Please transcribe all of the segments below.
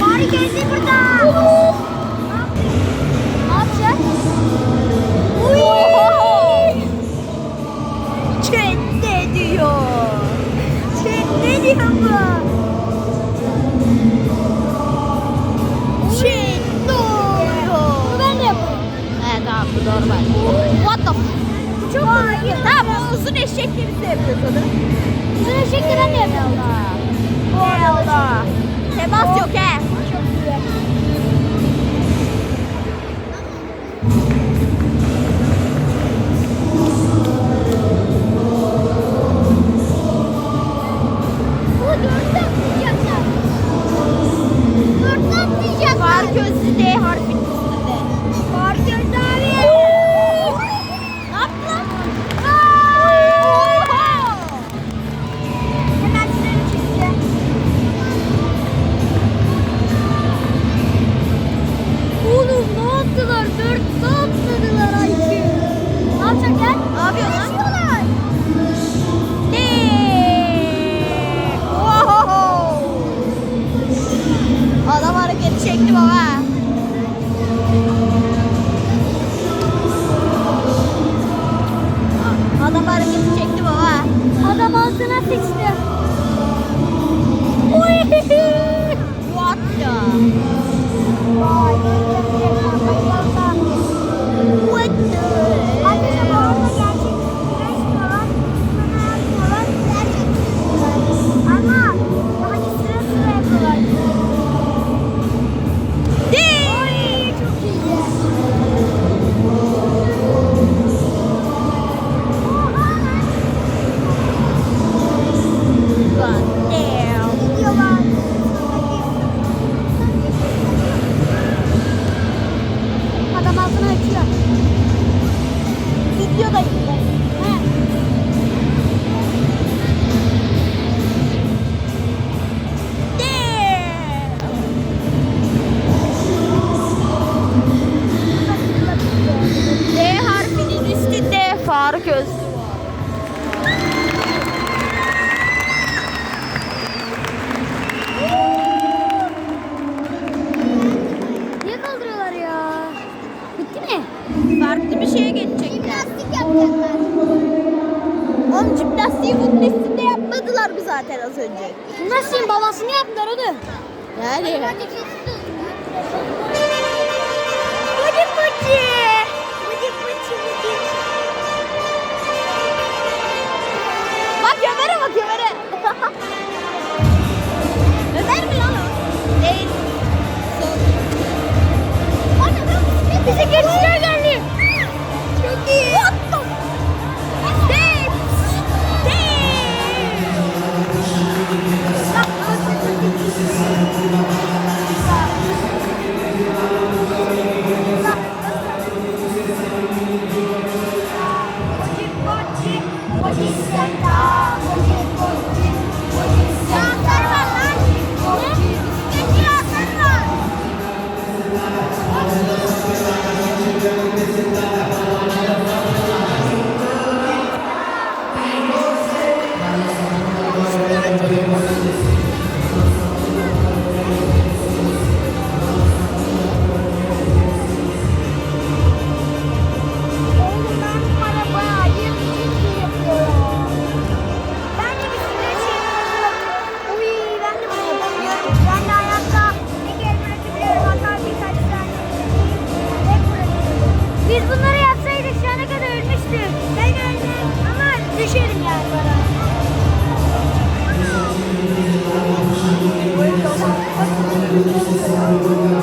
Bari gözü burada. Ne yapacağız? Uy! Çet ne diyor? Çet ne diyor bu? Bu bak. What the f- Çok Hayır. Tamam uzun eşek gibi de yapıyoruz onu. Uzun eşekle ben de yapıyorum. Bu arada. Yok he. Çok atlayacaklar. Var gözlü D harfinin Adam hareketi çekti baba. Adam ağzına sıçtı. What the? Vay. Var. Niye kaldırıyorlar ya? Bitti mi? Farklı bir şeye geçecekler. Jimnastik yapacaklar. Oğlum jimnastiği bunun üstünde yapmadılar mı zaten az önce? Jimnastiğin babasını yaptılar onu. Yani. Deus, você sabe,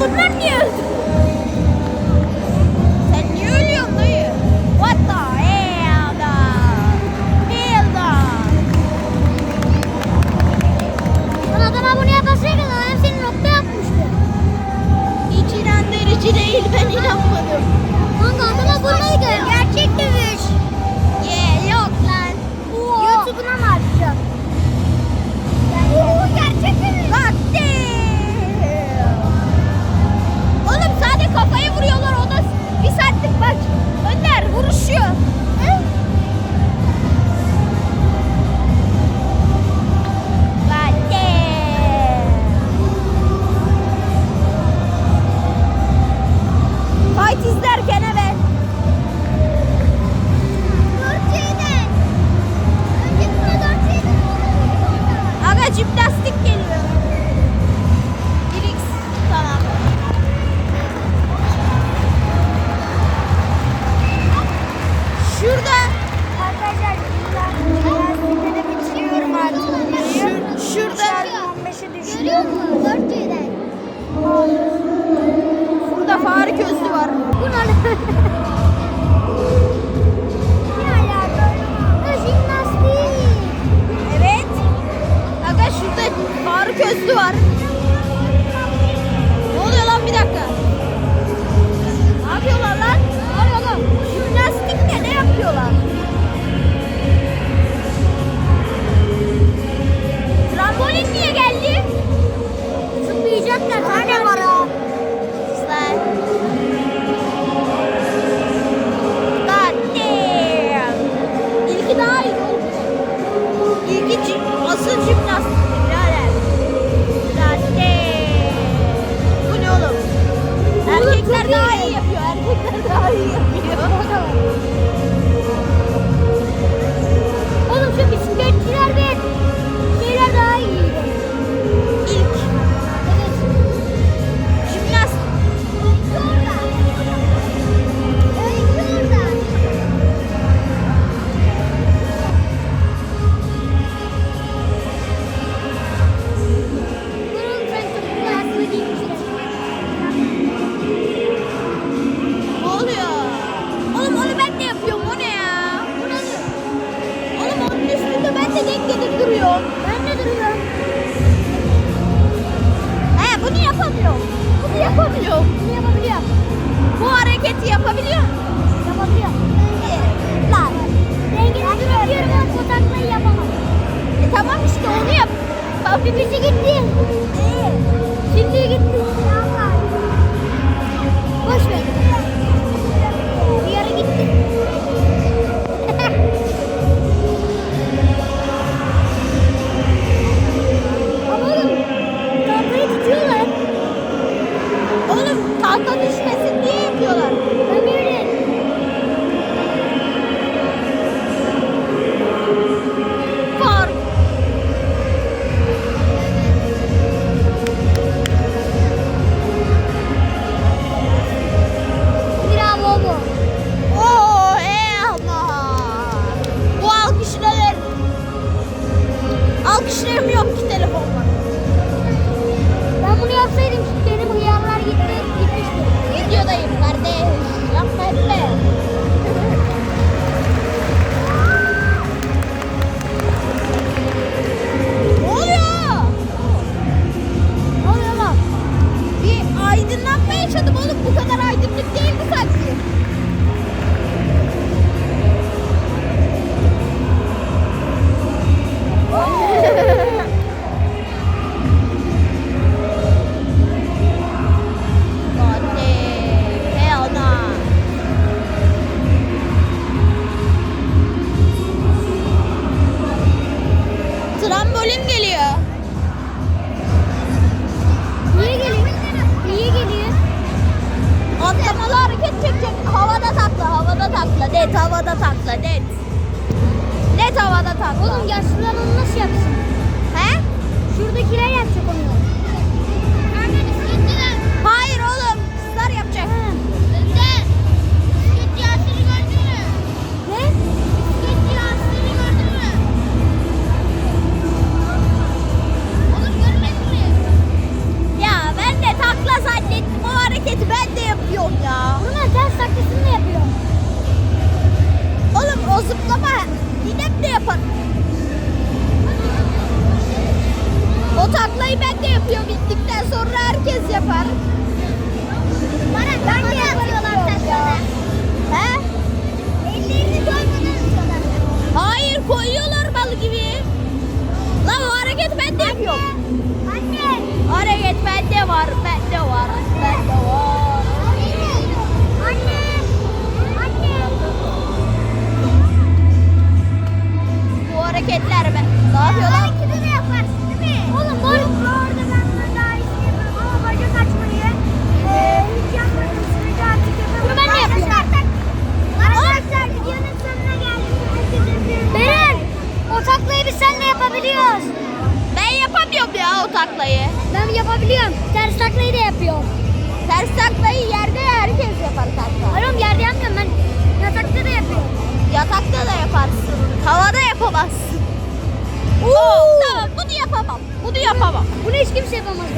bunlar niye öldü? Burada Faruk Özlü var. Ne oluyor lan bir dakika? Ne yapıyorlar lan? Ay oğlum jimnastik ne? Ne yapıyorlar? Trambolin niye geldi? Zıplayacaklar. Tane var ha. İlki daha iyi oldu. İlki asıl jimnastik. Abimizi gitti.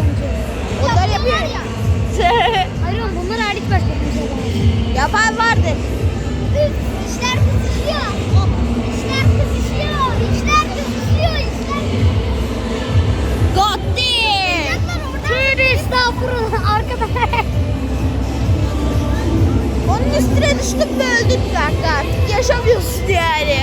bence. Onlar yapıyor. Ya. Hayır oğlum bunlar hariç başka bir şey var. Yapan vardır. Üf, işler kızışıyor. İşler kızışıyor. İşler kızışıyor. İşler God damn. Tövbe estağfurullah arkadaşlar. Onun üstüne düştüm ve öldüm kanka. Artık yaşamıyorsun yani.